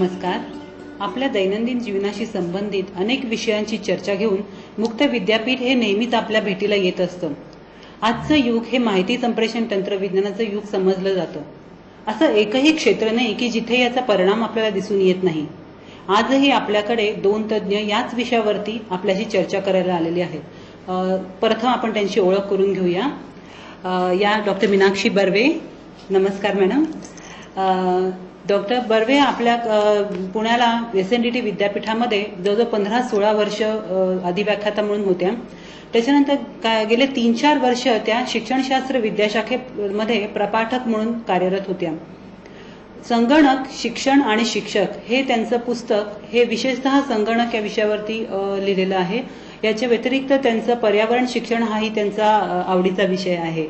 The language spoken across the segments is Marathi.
नमस्कार. आपल्या दैनंदिन जीवनाशी संबंधित अनेक विषयांची चर्चा घेऊन मुक्त विद्यापीठ हे नेहमीच आपल्या भेटीला येत असतं. आजचं युग हे माहिती संप्रेषण तंत्रविज्ञानाचं युग समजलं जातं. असं एकही क्षेत्र नाही की जिथे याचा परिणाम आपल्याला दिसून येत नाही. आजही आपल्याकडे दोन तज्ज्ञ याच विषयावरती आपल्याशी चर्चा करायला आलेले आहेत. प्रथम आपण त्यांची ओळख करून घेऊया. या डॉक्टर मीनाक्षी बर्वे. नमस्कार मॅडम. डॉक्टर बर्वे आपल्या पुण्याला एस एन डी टी विद्यापीठामध्ये जवळजवळ पंधरा सोळा वर्ष अधिव्याख्याता म्हणून होत्या. त्याच्यानंतर काय गेले तीन चार वर्ष त्या शिक्षणशास्त्र विद्याशाखेमध्ये प्रपाठक म्हणून कार्यरत होत्या. संगणक शिक्षण आणि शिक्षक हे त्यांचं पुस्तक हे विशेषतः संगणक या विषयावरती लिहिलेलं आहे. याच्या व्यतिरिक्त त्यांचं पर्यावरण शिक्षण हाही त्यांचा आवडीचा विषय आहे.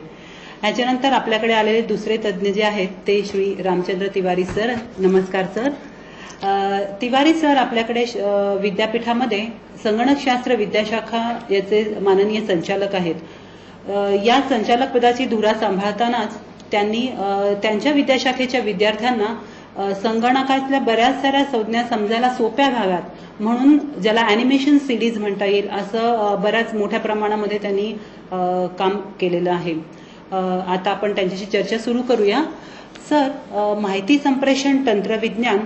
याच्यानंतर आपल्याकडे आलेले दुसरे तज्ज्ञ जे आहेत ते श्री रामचंद्र तिवारी सर. नमस्कार सर. तिवारी सर आपल्याकडे श- विद्यापीठामध्ये संगणकशास्त्र विद्याशाखा याचे माननीय संचालक आहेत. या संचालक पदाची धुरा सांभाळतानाच त्यांनी त्यांच्या विद्याशाखेच्या विद्यार्थ्यांना संगणकातल्या बऱ्याच साऱ्या संज्ञा समजायला सोप्या व्हाव्यात. म्हणून ज्याला अॅनिमेशन सिरीज म्हणता येईल असं बऱ्याच मोठ्या प्रमाणामध्ये त्यांनी काम केलेलं आहे. आता आपण त्यांच्याशी चर्चा सुरू करूया. सर माहिती संप्रेषण तंत्रविज्ञान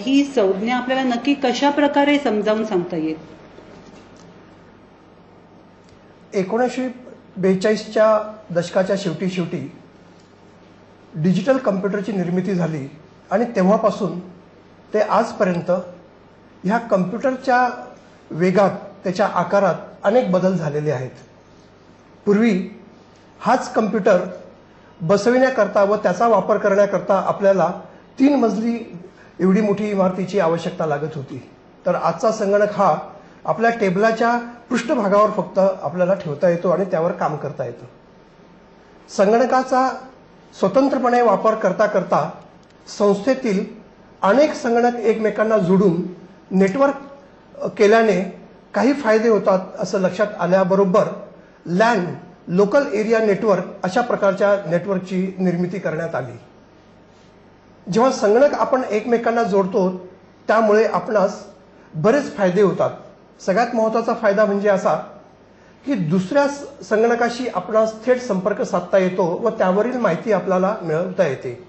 ही संज्ञा आपल्याला नक्की कशा प्रकारे समजावून सांगता येईल? एकोणीसशे बेचाळीसच्या दशकाच्या शेवटी शेवटी डिजिटल कम्प्युटरची निर्मिती झाली आणि तेव्हापासून ते आजपर्यंत ह्या कम्प्युटरच्या वेगात त्याच्या आकारात अनेक बदल झालेले आहेत. पूर्वी हाच कम्प्युटर बसविण्याकरता व त्याचा वापर करण्याकरता आपल्याला तीन मजली एवढी मोठी इमारतीची आवश्यकता लागत होती. तर आजचा संगणक हा आपल्या टेबलाच्या पृष्ठभागावर फक्त आपल्याला ठेवता येतो आणि त्यावर काम करता येतं. संगणकाचा स्वतंत्रपणे वापर करता करता संस्थेतील अनेक संगणक एकमेकांना जोडून नेटवर्क केल्याने काही फायदे होतात असं लक्षात आल्याबरोबर लॅन लोकल एरिया नेटवर्क अशा प्रकारच्या नेटवर्कची निर्मिती करण्यात आली. जेव्हा संगणक आपण एकमेकांना जोडतो त्यामुळे आपणास बरेच फायदे होतात. सगळ्यात महत्त्वाचा फायदा म्हणजे असा की दुसऱ्या संगणकाशी आपणास थेट संपर्क साधता येतो व त्यावरील माहिती आपल्याला मिळवता येते.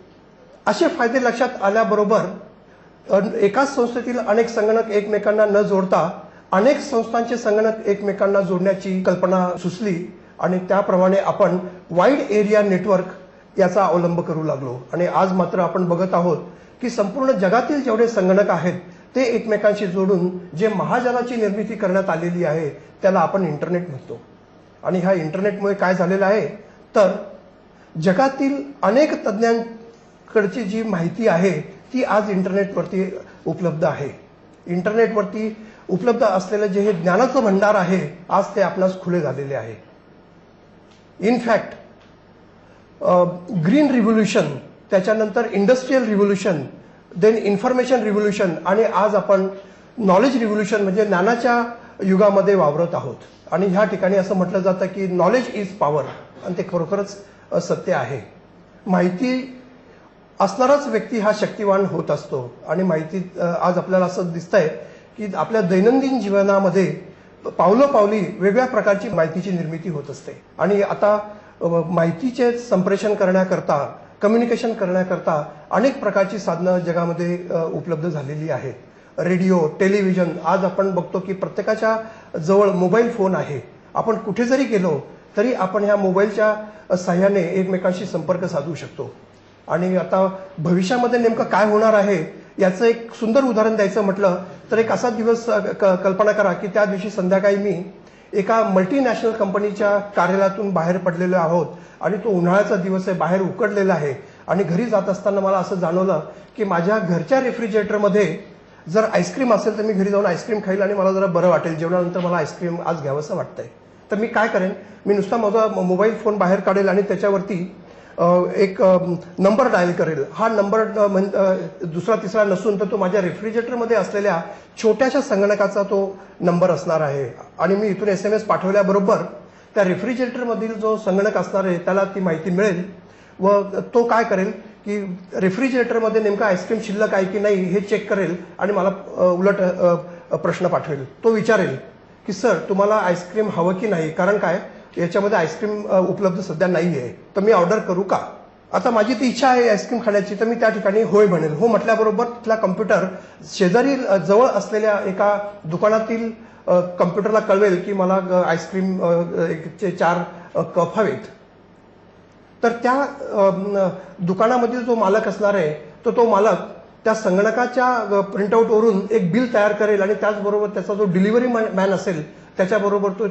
असे फायदे लक्षात आल्याबरोबर एकाच संस्थेतील अनेक संगणक एकमेकांना न जोडता अनेक संस्थांचे संगणक एकमेकांना जोडण्याची कल्पना सुचली. आणि त्याप्रमाणे आपण वाईड एरिया नेटवर्क याचा अवलंब करू लागलो. आणि आज मात्र आपण बघत आहोत की संपूर्ण जगातील जेवढे संगणक आहेत ते एकमेकांशी जोडून जे महाजालाची निर्मिती करण्यात आलेली आहे त्याला आपण इंटरनेट म्हणतो. आणि ह्या इंटरनेटमुळे काय झालेलं आहे? तर जगातील अनेक तज्ज्ञांकडची जी माहिती आहे ती आज इंटरनेटवरती उपलब्ध आहे. इंटरनेटवरती उपलब्ध असलेलं जे हे ज्ञानाचं भंडार आहे आज ते आपणास खुले झालेले आहे. इनफॅक्ट ग्रीन रिव्होल्युशन त्याच्यानंतर industrial revolution then information revolution आणि आज आपण नॉलेज रिव्होल्युशन म्हणजे ज्ञानाच्या युगामध्ये वावरत आहोत. आणि ह्या ठिकाणी असं म्हटलं जातं की नॉलेज इज पॉवर आणि ते खरोखरच सत्य आहे. माहिती असणाराच व्यक्ती हा शक्तिवान होत असतो. आणि माहिती आज आपल्याला असं दिसतंय की आपल्या दैनंदिन जीवनामध्ये पावलोपावली वेगळ्या प्रकारची माहितीची निर्मिती होत असते. आणि आता माहितीचे संप्रेषण करण्याकरता कम्युनिकेशन करण्याकरता अनेक प्रकारची साधनं जगामध्ये उपलब्ध झालेली आहेत. रेडिओ टेलिव्हिजन आज आपण बघतो की प्रत्येकाच्या जवळ मोबाईल फोन आहे. आपण कुठे जरी गेलो तरी आपण ह्या मोबाईलच्या साह्याने एकमेकांशी संपर्क साधू शकतो. आणि आता भविष्यामध्ये नेमकं काय होणार आहे याचं एक सुंदर उदाहरण द्यायचं म्हटलं तर एक असा दिवस क- कल्पना करा की त्या दिवशी संध्याकाळी मी एका मल्टीनॅशनल कंपनीच्या कार्यालयातून बाहेर पडलेलो आहोत आणि तो उन्हाळ्याचा दिवस आहे बाहेर उकडलेला आहे. आणि घरी जात असताना मला असं जाणवलं की माझ्या घरच्या रेफ्रिजरेटरमध्ये जर आईस्क्रीम असेल तर मी घरी जाऊन आईस्क्रीम खाईल आणि मला जरा बरं वाटेल. जेवणानंतर मला आईस्क्रीम आज घ्यावंसं वाटतंय. तर मी काय करेन? मी नुसता माझा मोबाईल फोन बाहेर काढेल आणि त्याच्यावरती एक नंबर डायल करेल. हा नंबर दुसरा तिसरा नसून तर तो माझ्या रेफ्रिजरेटरमध्ये असलेल्या छोट्याशा संगणकाचा तो नंबर असणार आहे. आणि मी इथून एस एम एस पाठवल्याबरोबर त्या रेफ्रिजरेटरमधील जो संगणक असणार आहे त्याला ती माहिती मिळेल. व तो काय करेल की रेफ्रिजरेटरमध्ये नेमकं आईस्क्रीम शिल्लक आहे की नाही हे चेक करेल आणि मला उलट प्रश्न पाठवेल. तो विचारेल की सर तुम्हाला आईस्क्रीम हवं की नाही? कारण काय? याच्यामध्ये आईस्क्रीम उपलब्ध सध्या नाही आहे तर मी ऑर्डर करू का? आता माझी ती इच्छा आहे आईस्क्रीम खाण्याची तर मी त्या ठिकाणी होय म्हणेल. हो म्हटल्याबरोबर तिथला कम्प्युटर शेजारी जवळ असलेल्या एका दुकानातील कम्प्युटरला कळवेल की मला आईस्क्रीम एक चे चार कप हवेत. तर त्या दुकानामध्ये दुकानामधील जो मालक असणार आहे तर तो मालक त्या संगणकाच्या प्रिंटआउटवरून एक बिल तयार करेल आणि त्याचबरोबर त्याचा जो डिलिव्हरी मॅन असेल त्याच्याबरोबर तो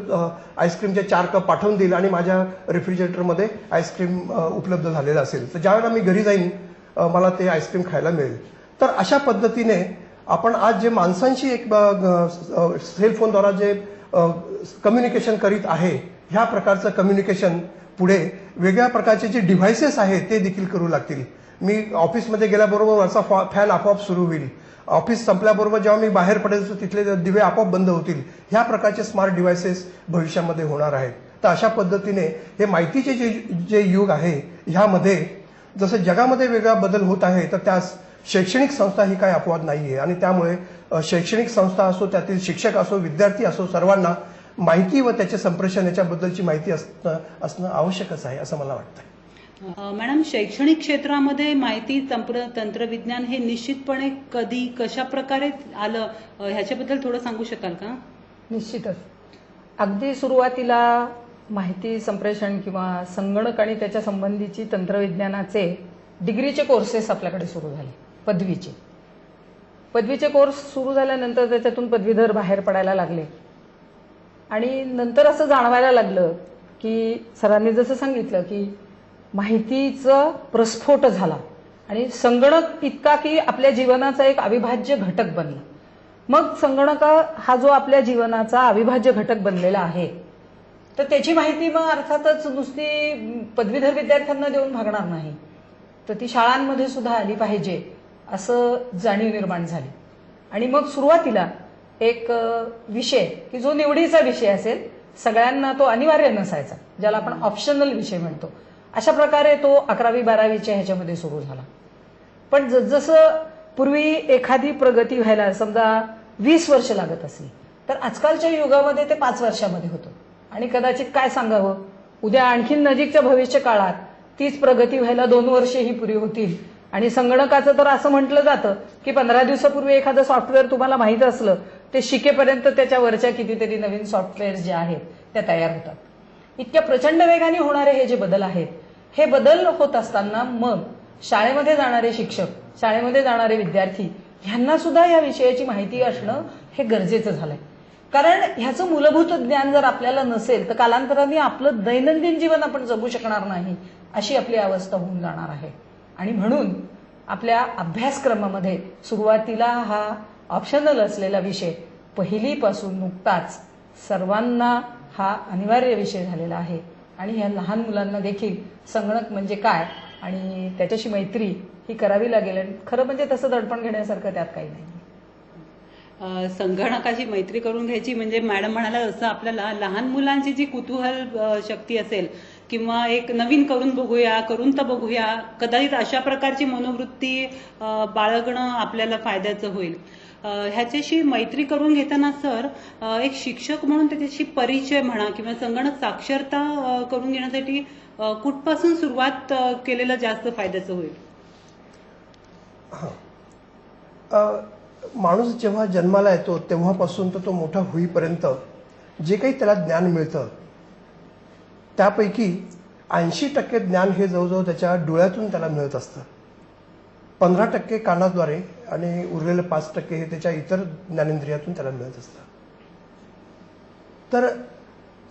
आईस्क्रीमचे चार कप पाठवून देईल आणि माझ्या रेफ्रिजरेटरमध्ये आईस्क्रीम उपलब्ध झालेलं असेल. तर ज्यावेळेला मी घरी जाईन मला ते आईस्क्रीम खायला मिळेल. तर अशा पद्धतीने आपण आज जे माणसांशी एक सेलफोनद्वारा जे कम्युनिकेशन करीत आहे ह्या प्रकारचं कम्युनिकेशन पुढे वेगळ्या प्रकारचे जे डिव्हायसेस आहेत ते देखील करू लागतील. मी ऑफिसमध्ये गेल्याबरोबर वरचा फॅन आपोआप सुरू होईल. ऑफिस संपल्याबरोबर जेव्हा मी बाहेर पडायचो तिथले दिवे आपोआप बंद होतील. ह्या प्रकारचे स्मार्ट डिव्हायसेस भविष्यामध्ये होणार आहेत. तर अशा पद्धतीने हे माहितीचे जे जे युग आहे ह्यामध्ये जसं जगामध्ये वेगळा बदल होत आहे तर त्यास शैक्षणिक संस्था ही काय अपवाद नाही आहे आणि त्यामुळे शैक्षणिक संस्था असो त्यातील शिक्षक असो विद्यार्थी असो सर्वांना माहिती व त्याचे संप्रेषण याच्याबद्दलची माहिती असणं असणं आवश्यकच आहे असं मला वाटतं. मॅडम शैक्षणिक क्षेत्रामध्ये माहिती तंत्र तंत्रविज्ञान हे निश्चितपणे कधी कशा प्रकारे आलं ह्याच्याबद्दल थोडं सांगू शकाल का? निश्चितच. अगदी सुरुवातीला माहिती संप्रेषण किंवा संगणक आणि त्याच्या संबंधीची तंत्रविज्ञानाचे डिग्रीचे कोर्सेस आपल्याकडे सुरू झाले पदवीचे. पदवीचे कोर्स सुरू झाल्यानंतर त्याच्यातून पदवीधर बाहेर पडायला लागले. आणि नंतर असं जाणवायला लागलं की सरांनी जसं सांगितलं की माहितीचं प्रस्फोट झाला. आणि संगणक इतका की आपल्या जीवनाचा एक अविभाज्य घटक बनला. मग संगणक हा जो आपल्या जीवनाचा अविभाज्य घटक बनलेला आहे तर त्याची माहिती मग अर्थातच नुसती पदवीधर विद्यार्थ्यांना देऊन भागणार नाही. तर ती शाळांमध्ये सुद्धा आली पाहिजे असं जाणीव निर्माण झाली. आणि मग सुरुवातीला एक विषय की जो निवडीचा विषय असेल सगळ्यांना तो अनिवार्य नसायचा ज्याला आपण ऑप्शनल विषय म्हणतो. अशा प्रकारे तो अकरावी बारावीच्या ह्याच्यामध्ये सुरू झाला. पण जसजसं पूर्वी एखादी प्रगती व्हायला समजा वीस वर्ष लागत असली तर आजकालच्या युगामध्ये ते पाच वर्षामध्ये होतं. आणि कदाचित काय सांगावं? उद्या आणखीन नजीकच्या भविष्य काळात तीच प्रगती व्हायला दोन वर्षे ही पुरी होतील. आणि संगणकाचं तर असं म्हटलं जातं की पंधरा दिवसापूर्वी एखादं सॉफ्टवेअर तुम्हाला माहीत असलं ते शिकेपर्यंत त्याच्या वरच्या कितीतरी नवीन सॉफ्टवेअर ज्या आहेत त्या तयार होतात. इतक्या प्रचंड वेगाने होणारे हे जे बदल आहेत हे बदल होत असताना मग शाळेमध्ये जाणारे शिक्षक शाळेमध्ये जाणारे विद्यार्थी ह्यांना सुद्धा या विषयाची माहिती असणं हे गरजेचं झालंय. कारण ह्याचं मूलभूत ज्ञान जर आपल्याला नसेल तर कालांतराने आपलं दैनंदिन जीवन आपण जगू शकणार नाही अशी आपली अवस्था होऊन जाणार आहे. आणि म्हणून आपल्या अभ्यासक्रमामध्ये सुरुवातीला हा ऑप्शनल असलेला विषय पहिलीपासून नुकताच सर्वांना हा अनिवार्य विषय झालेला आहे. आणि या लहान मुलांना देखील संगणक म्हणजे काय आणि त्याच्याशी मैत्री ही करावी लागेल. आणि खरं म्हणजे तसं दडपण घेण्यासारखं त्यात काही नाही. संगणकाची मैत्री करून घ्यायची म्हणजे मॅडम म्हणाला जसं आपल्याला लहान मुलांची जी कुतूहल शक्ती असेल किंवा एक नवीन करून बघूया करून तर बघूया कदाचित अशा प्रकारची मनोवृत्ती बाळगणं आपल्याला फायद्याचं होईल. ह्याच्याशी मैत्री करून घेताना सर एक शिक्षक म्हणून त्याच्याशी परिचय म्हणा किंवा संगणक साक्षरता करून घेण्यासाठी कुठपासून सुरुवात केलेलं जास्त फायद्याचं होईल? माणूस जेव्हा जन्माला येतो तेव्हापासून तर तो मोठा होईपर्यंत जे काही त्याला ज्ञान मिळतं त्यापैकी ऐंशी टक्के ज्ञान हे जवळजवळ त्याच्या डोळ्यातून त्याला मिळत असतं. पंधरा टक्के कानाद्वारे आणि उरलेले पाच टक्के हे त्याच्या इतर ज्ञानेंद्रियातून त्याला मिळत असतं तर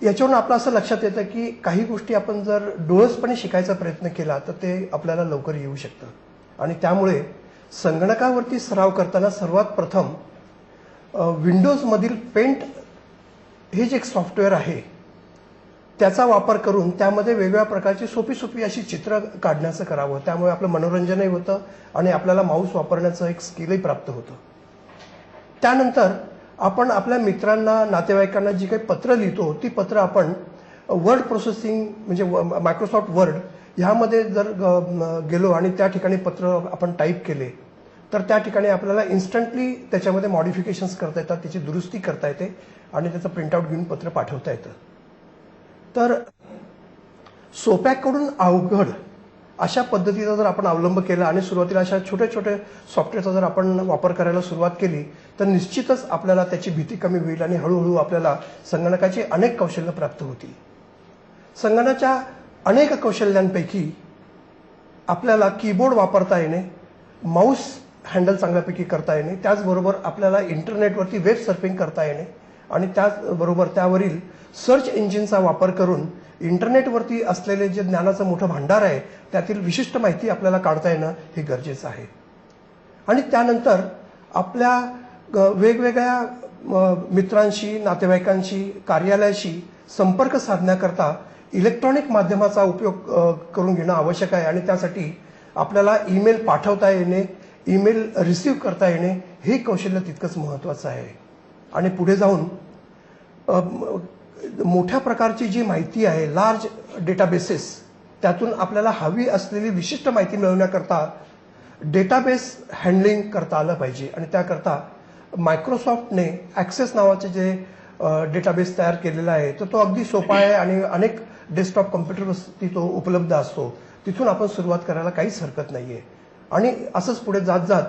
याच्यावरून आपलं असं लक्षात येतं की काही गोष्टी आपण जर डोळसपणे शिकायचा प्रयत्न केला तर ते आपल्याला लवकर येऊ शकतं. आणि त्यामुळे संगणकावरती सराव करताना सर्वात प्रथम विंडोजमधील पेंट हे जे एक सॉफ्टवेअर आहे त्याचा वापर करून त्यामध्ये वेगवेगळ्या प्रकारची सोपी सोपी अशी चित्र काढण्याचं करावं. त्यामुळे आपलं मनोरंजनही होतं आणि आपल्याला माऊस वापरण्याचं एक स्किलही प्राप्त होतं. त्यानंतर आपण आपल्या मित्रांना नातेवाईकांना जी काही पत्र लिहितो ती पत्र आपण वर्ड प्रोसेसिंग म्हणजे मायक्रोसॉफ्ट वर्ड ह्यामध्ये जर ग- गेलो आणि त्या ठिकाणी पत्र आपण टाईप केले तर त्या ठिकाणी आपल्याला इन्स्टंटली त्याच्यामध्ये मॉडिफिकेशन्स करता येतात त्याची दुरुस्ती करता येते आणि त्याचं प्रिंटआउट घेऊन पत्र पाठवता येतं. तर सोप्याकडून अवघड अशा पद्धतीचा जर आपण अवलंब केला आणि सुरुवातीला अशा छोटे छोटे सॉफ्टवेअरचा जर आपण वापर करायला सुरुवात केली तर निश्चितच आपल्याला त्याची भीती कमी होईल आणि हळूहळू आपल्याला संगणकाची अनेक कौशल्य प्राप्त होतील. संगणकाच्या अनेक कौशल्यांपैकी आपल्याला कीबोर्ड वापरता येणे माऊस हँडल चांगल्यापैकी करता येणे त्याचबरोबर आपल्याला इंटरनेटवरती वेब सर्फिंग करता येणे आणि त्याचबरोबर त्यावरील सर्च इंजिनचा वापर करून इंटरनेटवरती असलेले जे ज्ञानाचं मोठं भांडार आहे त्यातील विशिष्ट माहिती आपल्याला काढता येणं हे गरजेचं आहे. आणि त्यानंतर आपल्या ग- वेगवेगळ्या मित्रांशी नातेवाईकांशी कार्यालयाशी संपर्क साधण्याकरता इलेक्ट्रॉनिक माध्यमाचा उपयोग करून घेणं आवश्यक आहे. आणि त्यासाठी आपल्याला ईमेल पाठवता येणे ईमेल रिसीव्ह करता येणे हे कौशल्य तितकंच महत्त्वाचं आहे. आणि पुढे जाऊन मोठ्या प्रकारची जी माहिती आहे लार्ज डेटाबेसेस त्यातून आपल्याला हवी असलेली विशिष्ट माहिती मिळवण्याकरता डेटाबेस हँडलिंग करता आलं पाहिजे. आणि त्याकरता मायक्रोसॉफ्टने ॲक्सेस नावाचे जे डेटाबेस तयार केलेला आहे तर तो अगदी सोपा आहे आणि अनेक डेस्कटॉप कम्प्युटरवरती तो उपलब्ध असतो. तिथून आपण सुरुवात करायला काहीच हरकत नाही आहे आणि असंच पुढे जात जात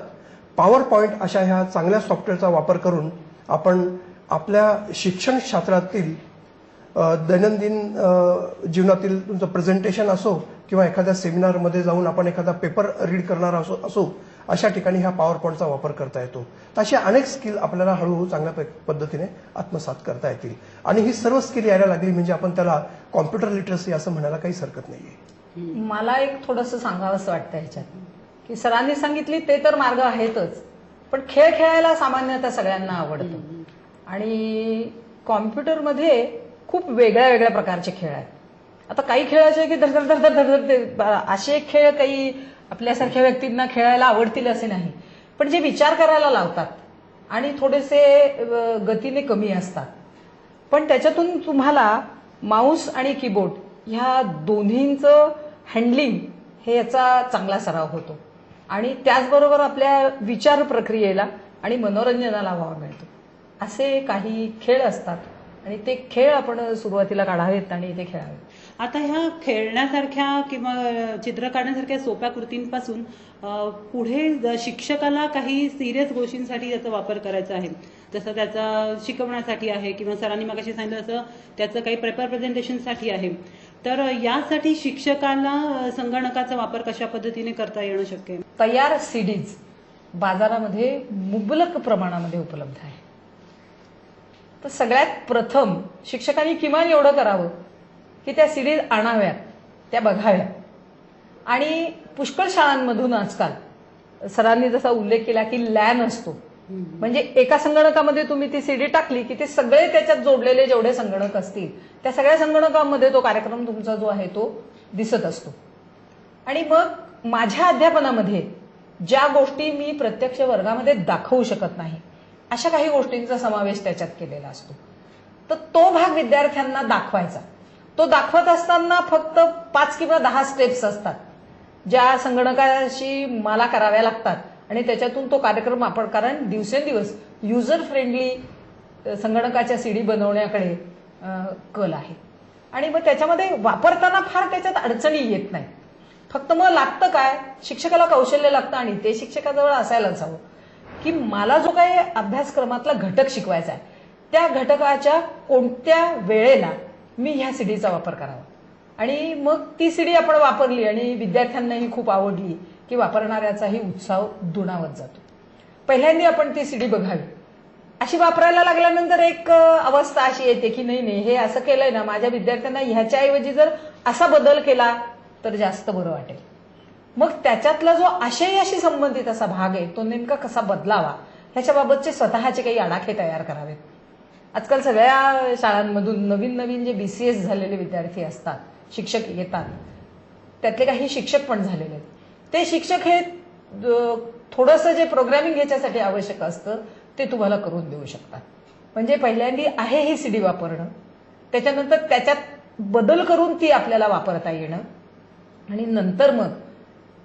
पॉवर पॉईंट अशा ह्या चांगल्या सॉफ्टवेअरचा वापर करून आपण आपल्या शिक्षण क्षेत्रातील दैनंदिन जीवनातील तुमचं प्रेझेंटेशन असो किंवा एखाद्या सेमिनारमध्ये जाऊन आपण एखादा पेपर रीड करणार असो असो अशा ठिकाणी ह्या पॉवर पॉईंटचा वापर करता येतो. तर अशा अनेक स्किल आपल्याला हळूहळू चांगल्या पद्धतीने आत्मसात करता येतील. आणि ही सर्व स्किल यायला लागली म्हणजे आपण त्याला कॉम्प्युटर लिटरसी असं म्हणायला काहीच हरकत नाहीये. मला एक थोडंसं सांगावंसं वाटतं ह्याच्यात की सरांनी सांगितली ते तर मार्ग आहेतच पण खेळ खेळायला सामान्यतः सगळ्यांना आवडतं. आणि कॉम्प्युटरमध्ये खूप वेगळ्या वेगळ्या प्रकारचे खेळ आहेत. आता काही खेळ असे की धडधड धडधड धडधड ते असे खेळ काही आपल्यासारख्या व्यक्तींना खेळायला आवडतील असे नाही. पण जे विचार करायला लावतात आणि थोडेसे गतीने कमी असतात. पण त्याच्यातून तुम्हाला माऊस आणि कीबोर्ड ह्या दोन्हींचं हँडलिंग हे याचा चांगला सराव होतो. आणि त्याचबरोबर आपल्या विचार प्रक्रियेला आणि मनोरंजनाला वाव मिळतो. असे काही खेळ असतात. आणि ते खेळ आपण सुरुवातीला काढावेत आणि ते खेळावेत. आता ह्या खेळण्यासारख्या किंवा चित्र काढण्यासारख्या सोप्या कृतींपासून पुढे शिक्षकाला काही सिरियस गोष्टींसाठी याचा वापर करायचा आहे. जसं त्याचा शिकवण्यासाठी आहे किंवा सरांनी मगाशी सांगितलं तसं त्याचं काही पेपर प्रेझेंटेशनसाठी आहे. तर यासाठी शिक्षकाला संगणकाचा वापर कशा पद्धतीने करता येणं शक्य तयार सीडीज बाजारामध्ये मुबलक प्रमाणामध्ये उपलब्ध आहे. तर सगळ्यात प्रथम शिक्षकांनी किमान एवढं करावं की त्या सिडीज आणाव्यात त्या बघाव्यात. आणि पुष्कळ शाळांमधून आजकाल सरांनी जसा उल्लेख केला की लॅन असतो. म्हणजे एका संगणकामध्ये तुम्ही ती सीडी टाकली की ते सगळे त्याच्यात जोडलेले जेवढे संगणक असतील त्या सगळ्या संगणकामध्ये तो कार्यक्रम तुमचा जो आहे तो दिसत असतो. आणि मग माझ्या अध्यापनामध्ये ज्या गोष्टी मी प्रत्यक्ष वर्गामध्ये दाखवू शकत नाही अशा काही गोष्टींचा समावेश त्याच्यात केलेला असतो. तर तो भाग विद्यार्थ्यांना दाखवायचा. तो दाखवत असताना फक्त पाच किंवा दहा स्टेप्स असतात. ज्या संगणकाशी मला कराव्या लागतात आणि त्याच्यातून तो कार्यक्रम आपण कारण दिवसेंदिवस युजर फ्रेंडली संगणकाच्या सीडी बनवण्याकडे कल आहे. आणि मग त्याच्यामध्ये वापरताना फार त्याच्यात अडचणी येत नाही फक्त मग लागतं काय? शिक्षकाला कौशल्य लागतं आणि ते शिक्षकाजवळ असायलाच हवं. की मला जो काही अभ्यासक्रमातला घटक शिकवायचा आहे त्या घटकाच्या कोणत्या वेळेला मी ह्या सीडीचा वापर करावा? आणि मग ती सीडी आपण वापरली आणि विद्यार्थ्यांनाही खूप आवडली की वापरणाऱ्याचाही उत्साह दुणावत जातो. पहिल्यांदा आपण ती सीडी बघावी. अशी वापरायला लागल्यानंतर एक अवस्था अशी येते की नाही नाही हे असं केलंय ना माझ्या विद्यार्थ्यांना ह्याच्याऐवजी जर असा बदल केला तर जास्त बरं वाटेल. मग त्याच्यातला जो आशयाशी संबंधित असा भाग आहे तो नेमका कसा बदलावा? ह्याच्याबाबतचे स्वतःचे काही आडाखे तयार करावेत. आजकाल सगळ्या शाळांमधून नवीन नवीन जे बीसीएस झालेले विद्यार्थी असतात शिक्षक येतात. त्यातले काही शिक्षक पण झालेले आहेत. ते शिक्षक हे थोडंसं जे प्रोग्रॅमिंग ह्याच्यासाठी आवश्यक असतं ते तुम्हाला करून देऊ शकतात. म्हणजे पहिल्यांदी आहे ही सीडी वापरणं. त्याच्यानंतर त्याच्यात बदल करून ती आपल्याला वापरता येणं. आणि नंतर मग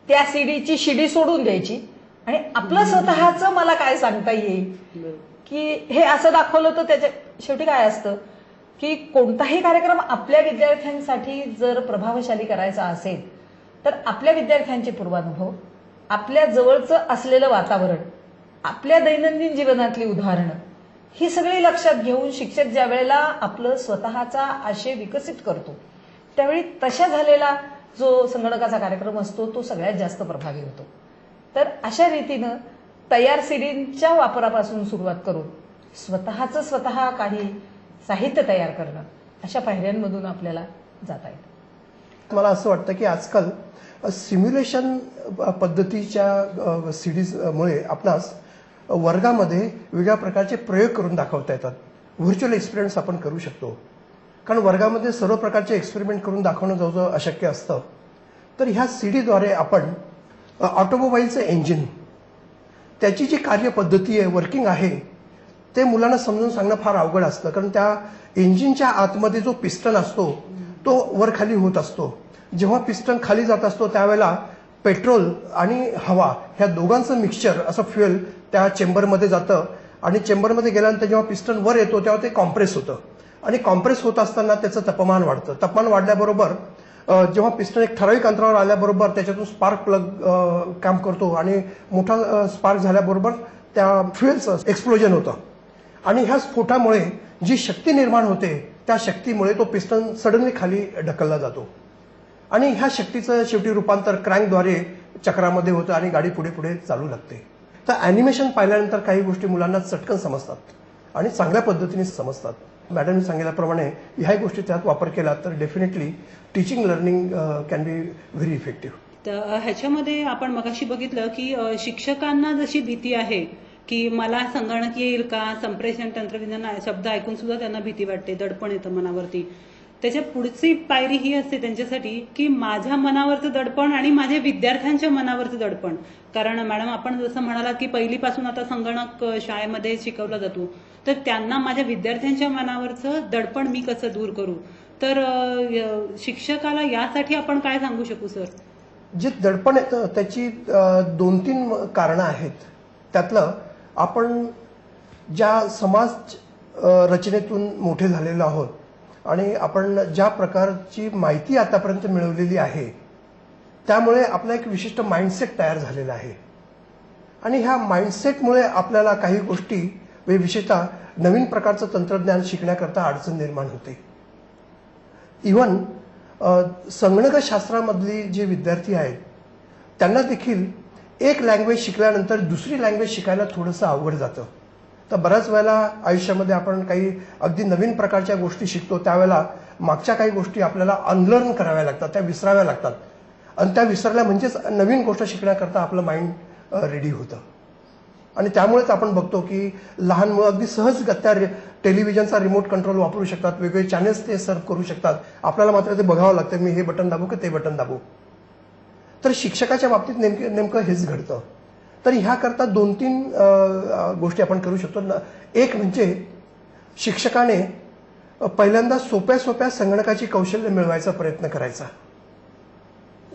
त्या सीडीची शिडी सोडून द्यायची. आणि आपलं स्वतःचं मला काय सांगता येईल? की हे असं दाखवलं तर त्याच्या शेवटी काय असतं? की कोणताही कार्यक्रम आपल्या विद्यार्थ्यांसाठी जर प्रभावशाली करायचा असेल तर आपल्या विद्यार्थ्यांचे पूर्वानुभव आपल्या जवळचं असलेलं वातावरण आपल्या दैनंदिन जीवनातली उदाहरणं ही सगळी लक्षात घेऊन शिक्षक ज्या वेळेला आपलं स्वतःचा आशय विकसित करतो त्यावेळी तशा झालेला जो संगणकाचा कार्यक्रम असतो तो सगळ्यात जास्त प्रभावी होतो. तर अशा रीतीनं तयार सीडींच्या वापरापासून सुरुवात करून स्वतःचं स्वतः काही साहित्य तयार करणं अशा पायऱ्यांमधून आपल्याला जाता येतं. मला असं वाटतं की आजकाल सिम्युलेशन पद्धतीच्या सिडीजमुळे आपणास वर्गामध्ये वेगळ्या प्रकारचे प्रयोग करून दाखवता येतात. व्हर्च्युअल एक्सपिरियन्स आपण करू शकतो. कारण वर्गामध्ये सर्व प्रकारचे एक्सपेरिमेंट करून दाखवणं जवळजवळ अशक्य असतं. तर ह्या सीडीद्वारे आपण ऑटोमोबाईलचं इंजिन त्याची जी कार्यपद्धती आहे वर्किंग आहे ते मुलांना समजून सांगणं फार अवघड असतं. कारण त्या इंजिनच्या आतमध्ये जो पिस्टन असतो तो वर खाली होत असतो. जेव्हा पिस्टन खाली जात असतो त्यावेळेला पेट्रोल आणि हवा ह्या दोघांचं मिक्सचर असं फ्युएल त्या चेंबरमध्ये जातं. आणि चेंबरमध्ये गेल्यानंतर जेव्हा पिस्टन वर येतो तेव्हा ते कॉम्प्रेस होतं. आणि कॉम्प्रेस होत असताना त्याचं तापमान वाढतं. तापमान वाढल्याबरोबर जेव्हा पिस्टन एक ठराविक अंतरावर आल्याबरोबर त्याच्यातून स्पार्क प्लग काम करतो आणि मोठा स्पार्क झाल्याबरोबर त्या फ्युएलचं एक्सप्लोजन होतं. आणि ह्या स्फोटामुळे जी शक्ती निर्माण होते त्या शक्तीमुळे तो पिस्टन सडनली खाली ढकलला जातो. आणि ह्या शक्तीचं शेवटी रूपांतर क्रँकद्वारे चक्रामध्ये होतं आणि गाडी पुढे पुढे चालू लागते. तर अॅनिमेशन पाहिल्यानंतर काही गोष्टी मुलांना चटकन समजतात आणि चांगल्या पद्धतीने समजतात. मॅडमनी सांगितल्याप्रमाणे ह्याही गोष्टी त्यात वापर केला तर definitely teaching learning can be very effective तर ह्याच्यामध्ये आपण मगाशी बघितलं की शिक्षकांना जशी भीती आहे की मला संगणक येईल का संप्रेषण तंत्रज्ञान आहे, शब्द ऐकून सुद्धा त्यांना भीती वाटते दडपण येतं मनावरती. त्याच्या पुढची पायरी ही असते त्यांच्यासाठी की माझ्या मनावरचं दडपण आणि माझ्या विद्यार्थ्यांच्या मनावरचं दडपण. कारण मॅडम आपण जसं म्हणाला की पहिलीपासून आता संगणक शाळेमध्ये शिकवला जातो. तर त्यांना माझ्या विद्यार्थ्यांच्या मनावरचं दडपण मी कसं दूर करू? तर य- शिक्षकाला यासाठी आपण काय सांगू शकू सर? जे दडपण येतं त्याची दोन तीन कारणं आहेत. त्यातलं आपण ज्या समाज रचनेतून मोठे झालेलो आहोत आणि आपण ज्या प्रकारची माहिती आतापर्यंत मिळवलेली आहे त्यामुळे आपला एक विशिष्ट माइंडसेट तयार झालेला आहे. आणि ह्या माइंडसेटमुळे आपल्याला काही गोष्टी वे विशेषतः नवीन प्रकारचं तंत्रज्ञान शिकण्याकरता अडचण निर्माण होते. इवन संगणकशास्त्रामधली जे विद्यार्थी आहेत त्यांना देखील एक लँग्वेज शिकल्यानंतर दुसरी लँग्वेज शिकायला थोडंसं अवघड जातं. तर बऱ्याच वेळेला आयुष्यामध्ये आपण काही अगदी नवीन प्रकारच्या गोष्टी शिकतो त्यावेळेला मागच्या काही गोष्टी आपल्याला अनलर्न कराव्या लागतात त्या विसराव्या लागतात. आणि त्या विसरल्या म्हणजेच नवीन गोष्ट शिकण्याकरता आपलं माइंड रेडी होतं. आणि त्यामुळेच आपण बघतो की लहान मुलं अगदी सहजगत्या रे- टेलिव्हिजनचा रिमोट कंट्रोल वापरू शकतात वेगवेगळे चॅनेल्स ते सर्व करू शकतात. आपल्याला मात्र ते बघावं लागतं मी हे बटन दाबू की ते बटन दाबू. तर शिक्षकाच्या बाबतीत नेमके नेमकं हेच घडतं. तर ह्याकरता दोन तीन गोष्टी आपण करू शकतो. एक म्हणजे शिक्षकाने पहिल्यांदा सोप्या सोप्या संगणकाची कौशल्य मिळवायचा प्रयत्न करायचा.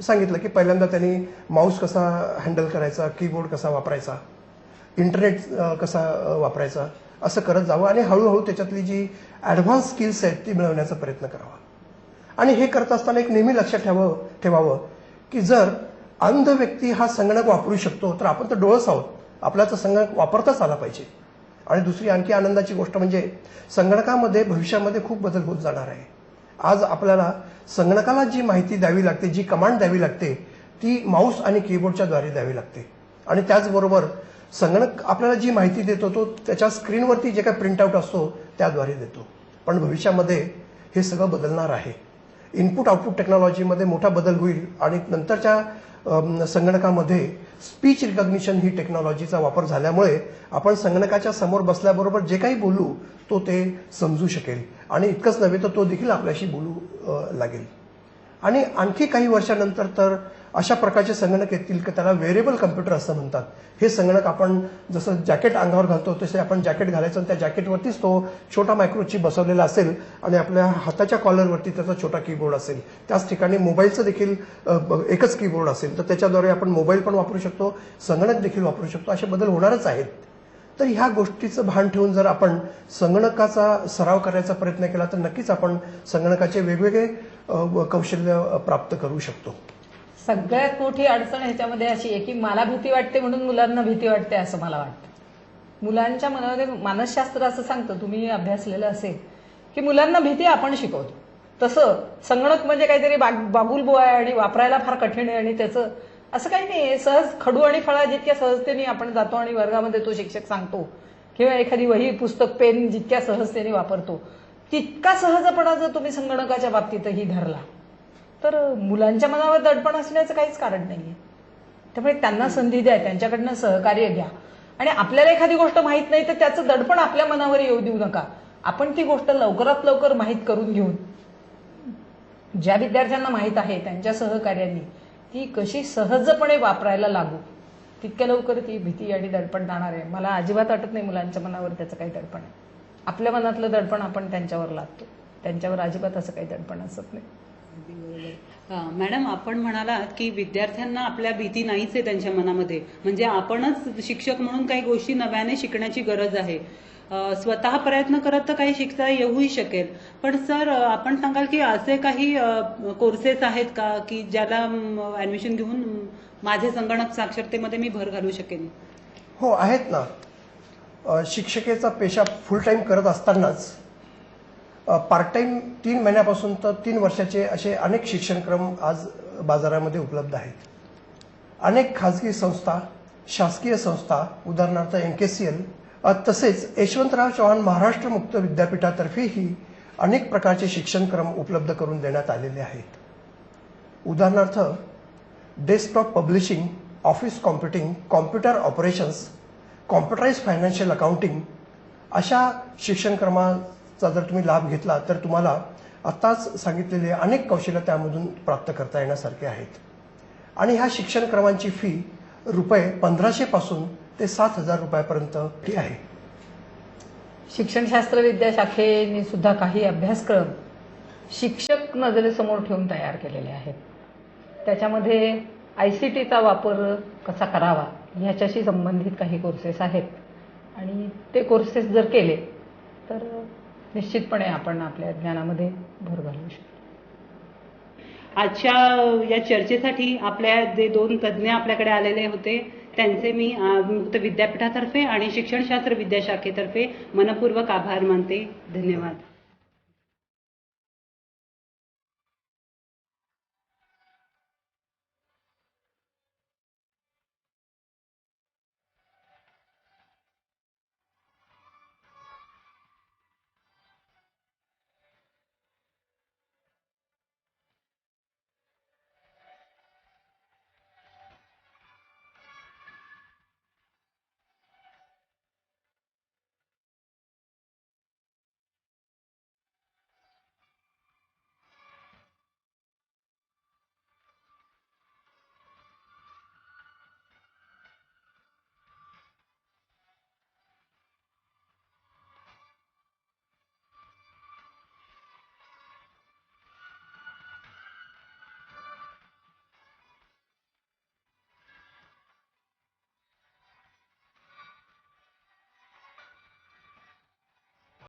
सांगितलं की पहिल्यांदा त्यांनी माऊस कसा हँडल करायचा कीबोर्ड कसा वापरायचा. इंटरनेट कसा वापरायचा असं करत जावं आणि हळूहळू त्याच्यातली जी ॲडव्हान्स स्किल्स आहेत ती मिळवण्याचा प्रयत्न करावा. आणि हे करत असताना एक नेहमी लक्षात ठेवावं ठेवावं की जर अंध व्यक्ती हा संगणक वापरू शकतो तर आपण तर डोळस आहोत. आपला तर संगणक वापरताच आला पाहिजे. आणि दुसरी आणखी आनंदाची गोष्ट म्हणजे संगणकामध्ये भविष्यामध्ये खूप बदल होत जाणार आहे. आज आपल्याला संगणकाला जी माहिती द्यावी लागते जी कमांड द्यावी लागते ती माऊस आणि कीबोर्डच्या द्वारे द्यावी लागते. आणि त्याचबरोबर संगणक आपल्याला जी माहिती देतो तो त्याच्या स्क्रीनवरती जे काही प्रिंटआउट असतो त्याद्वारे देतो. पण भविष्यामध्ये हे सगळं बदलणार आहे. इनपुट आउटपुट टेक्नॉलॉजीमध्ये मोठा बदल होईल आणि नंतरच्या संगणकामध्ये स्पीच रिकग्निशन ही टेक्नॉलॉजीचा वापर झाल्यामुळे आपण संगणकाच्या समोर बसल्याबरोबर जे काही बोलू तो ते समजू शकेल. आणि इतकंच नव्हे तर तो देखील आपल्याशी बोलू लागेल. आणि आणखी काही वर्षानंतर तर अशा प्रकारचे संगणक येतील की त्याला व्हेरिएबल कम्प्युटर असं म्हणतात. हे संगणक आपण जसं जॅकेट अंगावर घालतो तसे आपण जॅकेट घालायचं आणि त्या जॅकेटवरतीच तो छोटा मायक्रोचिप बसवलेला असेल आणि आपल्या हाताच्या कॉलरवरती त्याचा छोटा कीबोर्ड असेल. त्याच ठिकाणी मोबाईलचं देखील ब- एकच कीबोर्ड असेल. तर त्याच्याद्वारे आपण मोबाईल पण वापरू शकतो संगणक देखील वापरू शकतो. असे बदल होणारच आहेत. तर ह्या गोष्टीचं भान ठेवून जर आपण संगणकाचा सराव करायचा प्रयत्न केला तर नक्कीच आपण संगणकाचे वेगवेगळे व कौशल्य प्राप्त करू शकतो. सगळ्यात मोठी अडचण ह्याच्यामध्ये अशी आहे की मला भीती वाटते म्हणून मुलांना भीती वाटते असं मला वाटतं. मुलांच्या मनामध्ये मानसशास्त्र असं सांगतं तुम्ही अभ्यासलेलं असेल की मुलांना भीती आपण शिकवतो. तसं संगणक म्हणजे काहीतरी बाग बाबुलबो आहे आणि वापरायला फार कठीण आहे आणि त्याचं असं काही नाही सहज खडू आणि फळा जितक्या सहजतेने आपण जातो आणि वर्गामध्ये तो शिक्षक सांगतो किंवा एखादी वही पुस्तक पेन जितक्या सहजतेने वापरतो तितका सहजपणा जर तुम्ही संगणकाच्या बाबतीतही धरला तर मुलांच्या मनावर दडपण असण्याचं काहीच कारण नाहीये. त्यामुळे त्यांना संधी द्या त्यांच्याकडनं सहकार्य घ्या. आणि आपल्याला एखादी गोष्ट माहीत नाही तर त्याचं दडपण आपल्या मनावर येऊ देऊ नका. आपण ती गोष्ट लवकरात लवकर माहीत करून घेऊन ज्या विद्यार्थ्यांना माहीत आहे त्यांच्या सहकार्यांनी ती कशी सहजपणे वापरायला लागू. तितक्या लवकर ती भीती आणि दडपण जाणार आहे. मला अजिबात वाटत नाही मुलांच्या मनावर त्याचं काही दडपण आहे. आपल्या मनातलं दडपण आपण त्यांच्यावर लादतो. त्यांच्यावर अजिबात असं काही दडपण असत नाही. मॅडम आपण म्हणालात की विद्यार्थ्यांना आपल्या भीती नाहीच आहे त्यांच्या मनामध्ये. म्हणजे आपणच शिक्षक म्हणून काही गोष्टी नव्याने शिकण्याची गरज आहे. अ, स्वतः प्रयत्न करत तर काही शिकता येऊही शकेल. पण सर अ, आपण सांगाल की असे काही कोर्सेस आहेत का की ज्याला ऍडमिशन घेऊन म, माझे संगणक साक्षरतेमध्ये मी भर घालू शकेन? हो आहेत ना. अ, शिक्षकेचा पेशा फुल टाईम करत असतानाच पार्ट टाईम तीन महिन्यापासून तर तीन वर्षाचे असे अनेक शिक्षणक्रम आज बाजारामध्ये उपलब्ध आहेत. अनेक खाजगी संस्था शासकीय संस्था उदाहरणार्थ एन के सी एल तसेच यशवंतराव चव्हाण महाराष्ट्र मुक्त विद्यापीठातर्फेही अनेक प्रकारचे शिक्षणक्रम उपलब्ध करून देण्यात आलेले आहेत. उदाहरणार्थ desktop publishing office computing computer operations computerize financial accounting अशा चा जर तुम्ही लाभ घेतला तर तुम्हाला आत्ताच सांगितलेले अनेक कौशल्य त्यामधून प्राप्त करता येण्यासारखे आहेत. आणि ह्या शिक्षणक्रमांची फी रुपये पंधराशेपासून ते सात हजार रुपयापर्यंत फी आहे. शिक्षणशास्त्र विद्याशाखेने सुद्धा काही अभ्यासक्रम शिक्षक नजरेसमोर ठेवून तयार केलेले आहेत. त्याच्यामध्ये आय सी टीचा वापर कसा करावा ह्याच्याशी संबंधित काही कोर्सेस आहेत. आणि ते कोर्सेस जर केले तर निश्चितपणे आपण आपल्या ज्ञानामध्ये भर घालू शकतो. आजच्या या चर्चेसाठी आपल्या जे दोन तज्ज्ञ आपल्याकडे आलेले होते त्यांचे मी मुक्त विद्यापीठातर्फे आणि शिक्षणशास्त्र विद्याशाखेतर्फे मनपूर्वक आभार मानते. धन्यवाद.